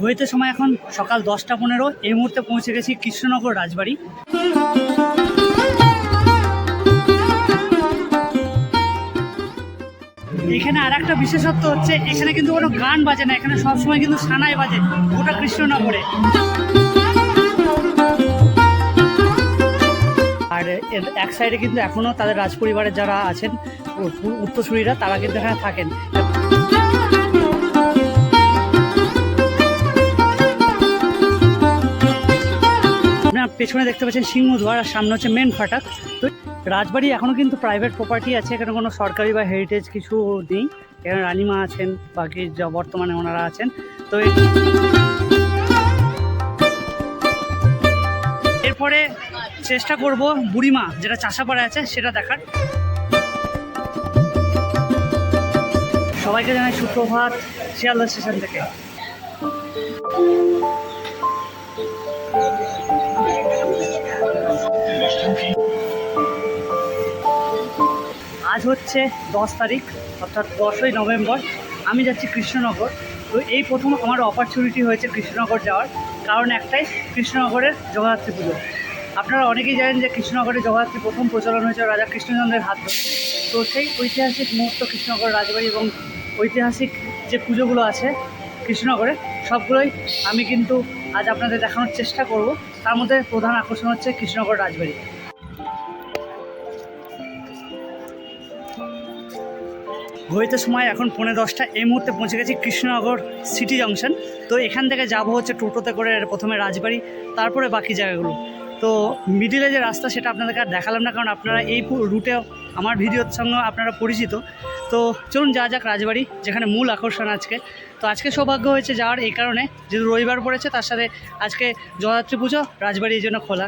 ঘড়িতে সময় এখন সকাল দশটা পনেরো। এই মুহূর্তে পৌঁছে গেছি কৃষ্ণনগর রাজবাড়ি। এখানে আর একটা বিশেষত্ব হচ্ছে, এখানে কিন্তু কোনো গান বাজে না, এখানে সবসময় কিন্তু সানাই বাজে, গোটা কৃষ্ণনগরে। আর এক সাইডে কিন্তু এখনও তাদের রাজপরিবারের যারা আছেন উত্তরসূরিরা, তারা কিন্তু এখানে থাকেন। পেছনে দেখতে পাচ্ছেন সিংহদুয়ার আর সামনে হচ্ছে মেন ফাটাক। তো রাজবাড়ি এখনও কিন্তু প্রাইভেট প্রপার্টি আছে, এখানে কোনো সরকারি বা হেরিটেজ কিছু নেই। এখানে রানিমা আছেন, বাকি যা বর্তমানে ওনারা আছেন। তো এরপরে চেষ্টা করব বুড়িমা, যেটা চাষাপাড়ায় আছে, সেটা দেখার। সবাইকে জানাই সুপ্রভাত, শিয়ালদা স্টেশন থেকে। আজ হচ্ছে দশ তারিখ, অর্থাৎ দশই নভেম্বর। আমি যাচ্ছি কৃষ্ণনগর। তো এই প্রথম আমার অপরচুনিটি হয়েছে কৃষ্ণনগর যাওয়ার। কারণ একটাই, কৃষ্ণনগরের জগদ্ধাত্রী পুজো। আপনারা অনেকেই জানেন যে কৃষ্ণনগরে জগদ্ধাত্রী প্রথম প্রচলন হয়েছে রাজা কৃষ্ণচন্দ্রের হাত ধরে। তো সেই ঐতিহাসিক মুহূর্ত কৃষ্ণনগর রাজবাড়ি এবং ঐতিহাসিক যে পুজোগুলো আছে কৃষ্ণনগরে, সবগুলোই আমি কিন্তু আজ আপনাদের দেখানোর চেষ্টা করব। তার মধ্যে প্রধান আকর্ষণ হচ্ছে কৃষ্ণনগর রাজবাড়ি। ঘড়িতে সময় এখন পৌনে দশটা। এই মুহূর্তে পৌঁছে গেছি কৃষ্ণনগর সিটি জংশন। তো এখান থেকে যাব হচ্ছে টোটোতে করে প্রথমে রাজবাড়ি, তারপরে বাকি জায়গাগুলো। তো মিডিলে যে রাস্তা সেটা আপনাদেরকে আর দেখালাম না, কারণ আপনারা এই রুটে আমার ভিডিওর সঙ্গে আপনারা পরিচিত। তো চলুন যা যাক রাজবাড়ি, যেখানে মূল আকর্ষণ আজকে। তো আজকে সৌভাগ্য হয়েছে যাওয়ার এই কারণে, যেহেতু রবিবার পড়েছে, তার সাথে আজকে জগদ্ধাত্রী পুজো, রাজবাড়ি এই জন্য খোলা।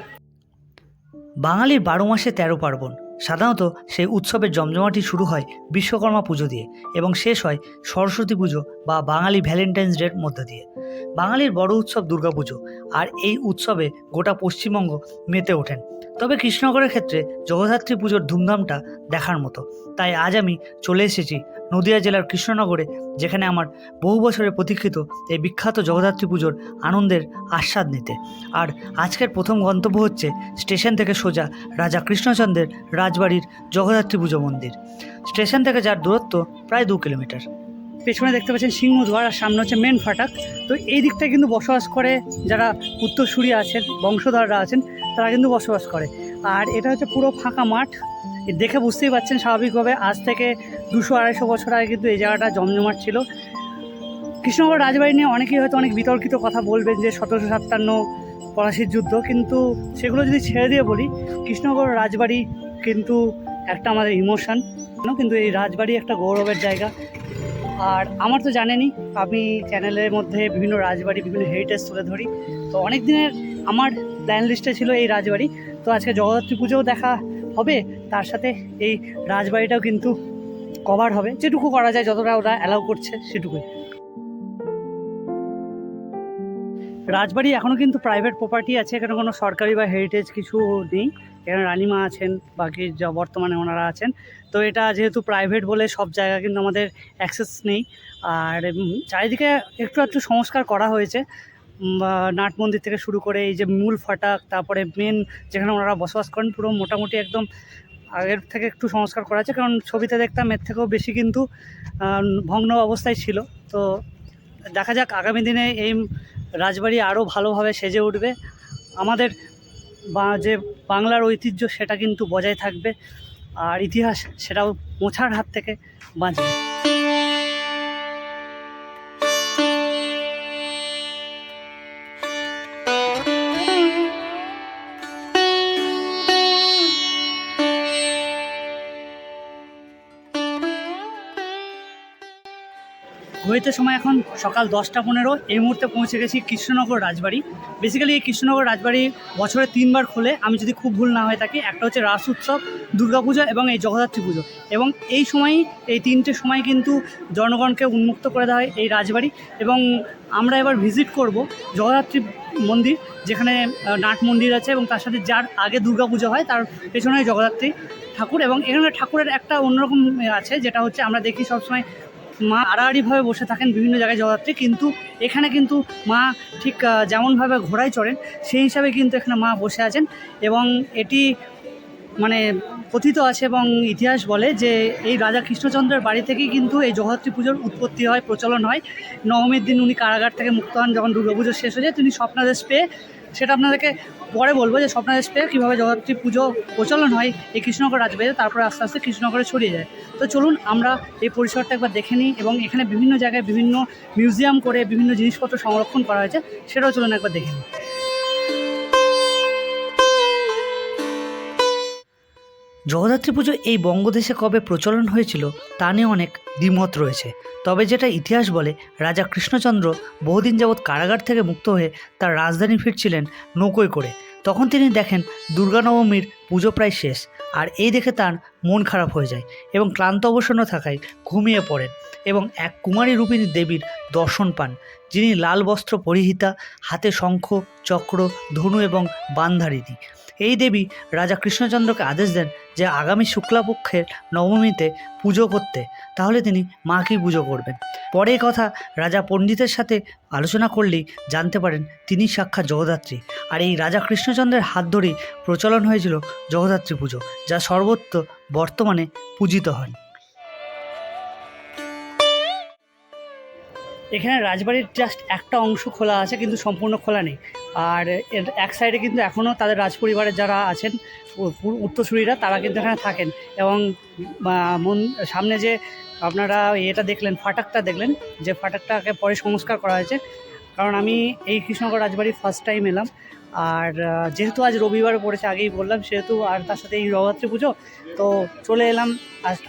বাঙালির বারো মাসে তেরো পার্বণ। সাধারণত সেই উৎসবের জমজমাটি শুরু হয় বিশ্বকর্মা পুজো দিয়ে এবং শেষ হয় সরস্বতী পুজো বা বাঙালি ভ্যালেন্টাইন্স ডের মধ্য দিয়ে। বাঙালির বড় উৎসব দুর্গাপুজো আর এই উৎসবে গোটা পশ্চিমবঙ্গ মেতে ওঠেন। তবে কৃষ্ণনগরের ক্ষেত্রে জগদ্ধাত্রী পুজোর ধুমধামটা দেখার মতো। তাই আজ আমি চলে এসেছি নদিয়া জেলার কৃষ্ণনগরে, যেখানে আমার বহু বছরের প্রতীক্ষিত এই বিখ্যাত জগদ্ধাত্রী পুজোর আনন্দের আস্বাদ নিতে। আর আজকের প্রথম গন্তব্য হচ্ছে স্টেশন থেকে সোজা রাজা কৃষ্ণচন্দ্রের রাজবাড়ির জগদ্ধাত্রী পুজো মন্দির। স্টেশন থেকে যার দূরত্ব প্রায় দু কিলোমিটার। পেছনে দেখতে পাচ্ছেন সিংহদুয়ার আর সামনে হচ্ছে মেন ফাটাক। তো এই দিকটায় কিন্তু বসবাস করে যারা উত্তরসূরি আছেন, বংশধররা আছেন, তারা কিন্তু বসবাস করে। আর এটা হচ্ছে পুরো ফাঁকা মাঠ। দেখে বুঝতেই পারছেন স্বাভাবিকভাবে আজ থেকে দুশো আড়াইশো বছর আগে কিন্তু এই জায়গাটা জমজমাট ছিল। কৃষ্ণনগর রাজবাড়ি নিয়ে অনেকেই হয়তো অনেক বিতর্কিত কথা বলবেন যে সতেরোশো সাতান্ন পলাশির যুদ্ধ, কিন্তু সেগুলো যদি ছেড়ে দিয়ে বলি, কৃষ্ণনগর রাজবাড়ি কিন্তু একটা আমাদের ইমোশন, কিন্তু এই রাজবাড়ি একটা গৌরবের জায়গা। আর আমার তো জানেনই, আমি চ্যানেলের মধ্যে বিভিন্ন রাজবাড়ি, বিভিন্ন হেরিটেজ তুলে ধরি। তো অনেক দিনের আমার প্ল্যান লিস্টে ছিল এই রাজবাড়ি। তো আজকে জগদ্ধাত্রী পুজোও দেখা হবে, তার সাথে এই রাজবাড়িটাও কিন্তু কভার হবে। যেটুকু করা যায়, যতটা ওরা অ্যালাউ করছে, সেটুকুই। রাজবাড়ি এখনও কিন্তু প্রাইভেট প্রপার্টি আছে, এখানে কোনো সরকারি বা হেরিটেজ কিছু নেই। এখানে রানিমা আছেন, বাকি যা বর্তমানে ওনারা আছেন। তো এটা যেহেতু প্রাইভেট বলে সব জায়গা কিন্তু আমাদের অ্যাক্সেস নেই। আর চারিদিকে একটু একটু সংস্কার করা হয়েছে। নাট মন্দির থেকে শুরু করে এই যে মূল ফাটাক, তারপরে মেন যেখানে ওনারা বসবাস করেন, পুরো মোটামুটি একদম আগের থেকে একটু সংস্কার করা আছে। কারণ ছবিতে দেখতাম এর থেকেও বেশি কিন্তু ভগ্ন অবস্থায় ছিল। তো দেখা যাক, আগামী দিনে এই রাজবাড়ি আরও ভালোভাবে সেজে উঠবে। আমাদের বা, যে বাংলার ঐতিহ্য, সেটা কিন্তু বজায় থাকবে। আর ইতিহাস, সেটাও মোছার হাত থেকে বাঁচবে। ঘড়িতে সময় এখন সকাল দশটা পনেরো, এই মুহূর্তে পৌঁছে গেছি কৃষ্ণনগর রাজবাড়ি। বেসিক্যালি এই কৃষ্ণনগর রাজবাড়ি বছরে তিনবার খোলে। আমি যদি খুব ভুল না হয়ে থাকি, একটা হচ্ছে রাস উৎসব, দুর্গাপুজো এবং এই জগদ্ধাত্রী পুজো। এবং এই সময়ই, এই তিনটে সময় কিন্তু জনগণকে উন্মুক্ত করে দেওয়া হয় এই রাজবাড়ি। এবং আমরা এবার ভিজিট করব জগদ্ধাত্রী মন্দির, যেখানে নাট মন্দির আছে এবং তার সাথে যার আগে দুর্গাপুজো হয়, তার পেছনে জগদ্ধাত্রী ঠাকুর। এবং এখানে ঠাকুরের একটা অন্যরকম আছে, যেটা হচ্ছে আমরা দেখি সবসময় মা আড়াআড়িভাবে বসে থাকেন বিভিন্ন জায়গায় জগদ্ধাত্রী কিন্তু এখানে কিন্তু মা ঠিক যেমনভাবে ঘোড়ায় চড়েন, সেই হিসাবে কিন্তু এখানে মা বসে আছেন এবং এটি মানে কথিত আছে এবং ইতিহাস বলে যে এই রাজা কৃষ্ণচন্দ্রের বাড়ি থেকেই কিন্তু এই জগদ্ধাত্রী পুজোর উৎপত্তি হয়, প্রচলন হয়। নবমীর দিন উনি কারাগার থেকে মুক্ত হন যখন দুর্গাপুজো শেষ হয়ে যায়, তিনি স্বপ্নাদেশ পেয়ে সেটা আপনাদেরকে পরে বলব যে স্বপ্নাদেশ পেয়ে কীভাবে জগদ্ধাত্রী পুজো প্রচলন হয় এই কৃষ্ণনগর রাজবাড়িতে তারপরে আস্তে আস্তে কৃষ্ণনগরে ছড়িয়ে যায়। তো চলুন আমরা এই পরিসরটা একবার দেখে নিই এবং এখানে বিভিন্ন জায়গায় বিভিন্ন মিউজিয়াম করে বিভিন্ন জিনিসপত্র সংরক্ষণ করা হয়েছে, সেটাও চলুন একবার দেখে নিই। জগদ্ধাত্রী পুজো এই বঙ্গদেশে কবে প্রচলন হয়েছিল, তা নিয়ে অনেক দ্বিমত রয়েছে। তবে যেটা ইতিহাস বলে, রাজা কৃষ্ণচন্দ্র বহুদিন যাবৎ কারাগার থেকে মুক্ত হয়ে তার রাজধানী ফিরছিলেন নৌকোয় করে। তখন তিনি দেখেন দুর্গা নবমীর পুজো প্রায় শেষ, আর এই দেখে তার মন খারাপ হয়ে যায় এবং ক্লান্ত অবসন্ন থাকায় ঘুমিয়ে পড়েন এবং এক কুমারী রূপিণী দেবীর দর্শন পান, যিনি লাল বস্ত্র, পরিহিতা, হাতে শঙ্খ, চক্র, ধনু এবং বানধারিণী। এই দেবী রাজা কৃষ্ণচন্দ্রকে আদেশ দেন যে আগামী শুক্লাপক্ষের নবমীতে পুজো করতে। তাহলে তিনি মাকেই পুজো করবেন। পরে কথা রাজা পণ্ডিতের সাথে আলোচনা করলেই জানতে পারেন তিনি সাক্ষাৎ জগদ্ধাত্রী। আর এই রাজা কৃষ্ণচন্দ্রের হাত ধরেই প্রচলন হয়েছিল জগদ্ধাত্রী পুজো, যা সর্বত্র বর্তমানে পূজিত হয়। এখানে রাজবাড়ির জাস্ট একটা অংশ খোলা আছে, কিন্তু সম্পূর্ণ খোলা নেই। আর এর এক সাইডে কিন্তু এখনও তাদের রাজপরিবারের যারা আছেন উত্তরসূরিরা, তারা কিন্তু এখানে থাকেন। এবং মন, সামনে যে আপনারা এটা দেখলেন, ফাটাকটা দেখলেন, যে ফাটাকটাকে পরে সংস্কার করা হয়েছে। কারণ আমি এই কৃষ্ণনগর রাজবাড়ি ফার্স্ট টাইম এলাম। আর যেহেতু আজ রবিবার পড়েছে, আগেই বললাম, সেহেতু আর তার সাথে এই নবরাত্রি পুজো, তো চলে এলাম।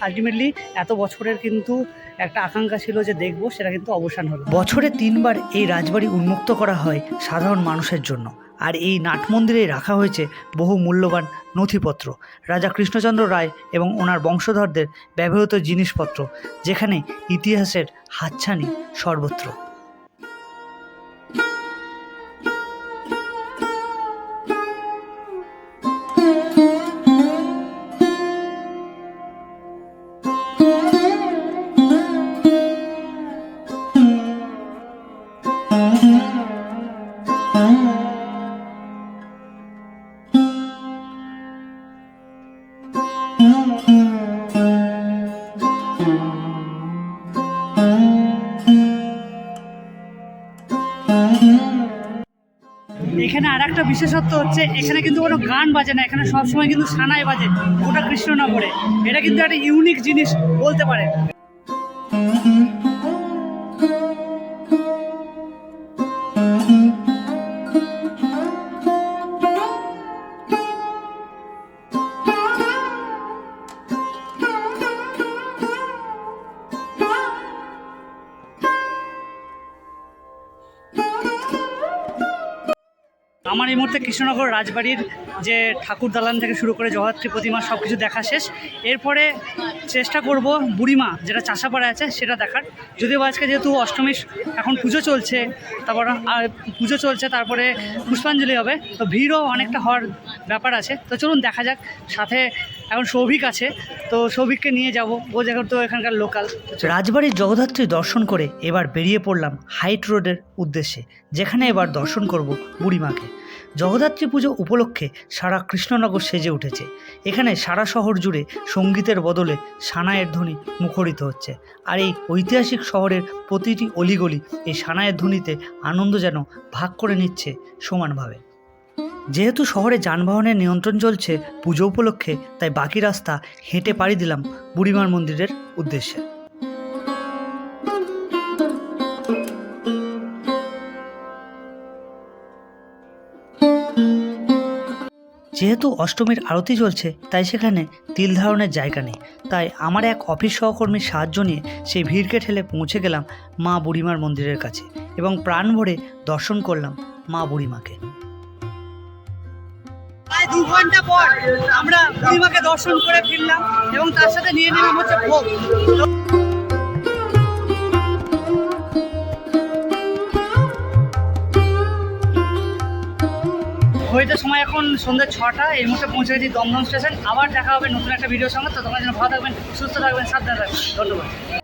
আলটিমেটলি এত বছরের কিন্তু একটা আকাঙ্ক্ষা ছিল যে দেখব, সেটা কিন্তু অবসান হলো। বছরে তিনবার এই রাজবাড়ি উন্মুক্ত করা হয় সাধারণ মানুষের জন্য। আর এই নাট মন্দিরে রাখা হয়েছে বহু মূল্যবান নথিপত্র। রাজা কৃষ্ণচন্দ্র রায় এবং ওনার বংশধরদের ব্যবহৃত জিনিসপত্র, যেখানে ইতিহাসের হাতছানি সর্বত্র। এখানে আর একটা বিশেষত্ব হচ্ছে, এখানে কিন্তু কোনো গান বাজে না, এখানে সবসময় কিন্তু সানাই বাজে ওটা কৃষ্ণনগরে। এটা কিন্তু একটা ইউনিক জিনিস বলতে পারে। মুহূর্তে কৃষ্ণনগর রাজবাড়ির যে ঠাকুর দালান থেকে শুরু করে জগদ্ধাত্রী প্রতিমা সব কিছু দেখা শেষ। এরপরে চেষ্টা করব বুড়িমা, যেটা চাষাপাড়া আছে, সেটা দেখার। যদিও আজকে যেহেতু অষ্টমীর এখন পুজো চলছে, তারপর পুজো চলছে, তারপরে পুষ্পাঞ্জলি হবে, তো ভিড়ও অনেকটা হওয়ার ব্যাপার আছে। তো চলুন দেখা যাক, সাথে এখন সৌভিক আছে, তো সৌভিককে নিয়ে যাব। ও যেহেতু তো এখানকার লোকাল। রাজবাড়ির জগদ্ধাত্রী দর্শন করে এবার বেরিয়ে পড়লাম হাইট রোডের উদ্দেশ্যে, যেখানে এবার দর্শন করব বুড়িমাকে। জগদ্ধাত্রী পুজো উপলক্ষে সারা কৃষ্ণনগর সেজে উঠেছে। এখানে সারা শহর জুড়ে সঙ্গীতের বদলে সানায়ের ধ্বনি মুখরিত হচ্ছে। আর এই ঐতিহাসিক শহরের প্রতিটি অলিগলি এই সানায়ের ধ্বনিতে আনন্দ যেন ভাগ করে নিচ্ছে সমানভাবে। যেহেতু শহরে যানবাহনের নিয়ন্ত্রণ চলছে পুজো উপলক্ষে, তাই বাকি রাস্তা হেঁটে পাড়ি দিলাম বুড়িমার মন্দিরের উদ্দেশ্যে। যেহেতু অষ্টমীর আরতি চলছে, তাই সেখানে তিল ধারণের জায়গা নেই। তাই আমার এক অফিস সহকর্মীর সাহায্য নিয়ে সেই ভিড়কে ঠেলে পৌঁছে গেলাম মা বুড়িমার মন্দিরের কাছে এবং প্রাণ ভরে দর্শন করলাম মা বুড়িমাকে। প্রায় দু ঘণ্টা পর আমরা বুড়িমাকে দর্শন করে ফিরলাম এবং তার সাথে নিয়ে নিলাম হচ্ছে ভোগ। ঘড়িতে সময় এখন সন্ধ্যে ছটা, এই মুহূর্তে পৌঁছে গেছি দমদম স্টেশন। আবার দেখা হবে নতুন একটা ভিডিওর সঙ্গে। তো তোমার জন্য ভালো থাকবেন, সুস্থ থাকবেন, সাবধান থাকবেন। ধন্যবাদ।